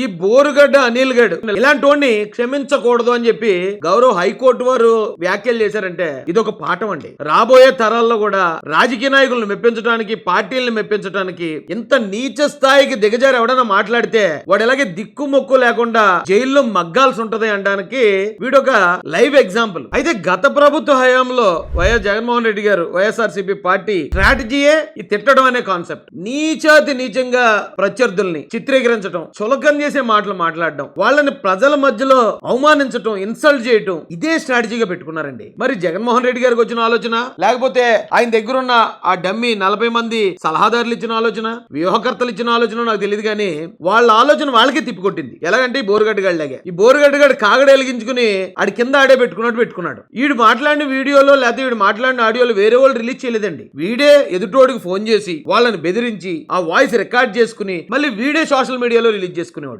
ఈ బోరుగడ్డ అనిల్ గడ్ ఇలాంటి వాడిని క్షమించకూడదు అని చెప్పి గౌరవ హైకోర్టు వారు వ్యాఖ్యలు చేశారంటే ఇది ఒక పాఠం అండి. రాబోయే తరాల్లో కూడా రాజకీయ నాయకులను మెప్పించడానికి పార్టీలను మెప్పించడానికి ఇంత నీచ స్థాయికి దిగజారి ఎవడన్నా మాట్లాడితే వాడు ఎలాగే దిక్కు మొక్కు లేకుండా జైల్లో మగ్గాల్సి ఉంటది అనడానికి వీడొక లైవ్ ఎగ్జాంపుల్. అయితే గత ప్రభుత్వ హయాంలో వైఎస్ జగన్మోహన్ రెడ్డి గారు వైఎస్ఆర్సీపీ పార్టీ స్ట్రాటజీయే ఈ తిట్టడం అనే కాన్సెప్ట్. నీచాతి నీచంగా ప్రత్యర్థుల్ని చిత్రీకరించడం చులకం చేసే మాటలు మాట్లాడడం వాళ్ళని ప్రజల మధ్యలో అవమానించడం ఇన్సల్ట్ చేయటం ఇదే స్ట్రాటజీగా పెట్టుకున్నారండి. మరి జగన్మోహన్ రెడ్డి గారికి వచ్చిన ఆలోచన? లేకపోతే ఆయన దగ్గర ఉన్న ఆ డమ్మి నలభై మంది సలహాదారులు ఇచ్చిన ఆలోచన? వ్యూహకర్తలు ఇచ్చిన ఆలోచన నాకు తెలియదు కానీ వాళ్ళ ఆలోచన వాళ్ళకే తిప్పికొట్టింది. ఎలాగంటే ఈ బోరుగడ్డగాడిలాగే ఈ బోరుగడ్డగాడు కాగడ వెలిగించుకుని ఆడి కింద ఆడే పెట్టుకున్నట్టు పెట్టుకున్నాడు. వీడు మాట్లాడిన వీడియోలో లేకపోతే వీడు మాట్లాడిన ఆడియోలో వేరే వాళ్ళు రిలీజ్ చేయలేదండి. వీడే ఎదుటోడికి ఫోన్ చేసి వాళ్ళని బెదిరించి ఆ వాయిస్ రికార్డ్ చేసుకుని మళ్ళీ వీడే సోషల్ మీడియాలో రిలీజ్ చేసుకునేవాడు.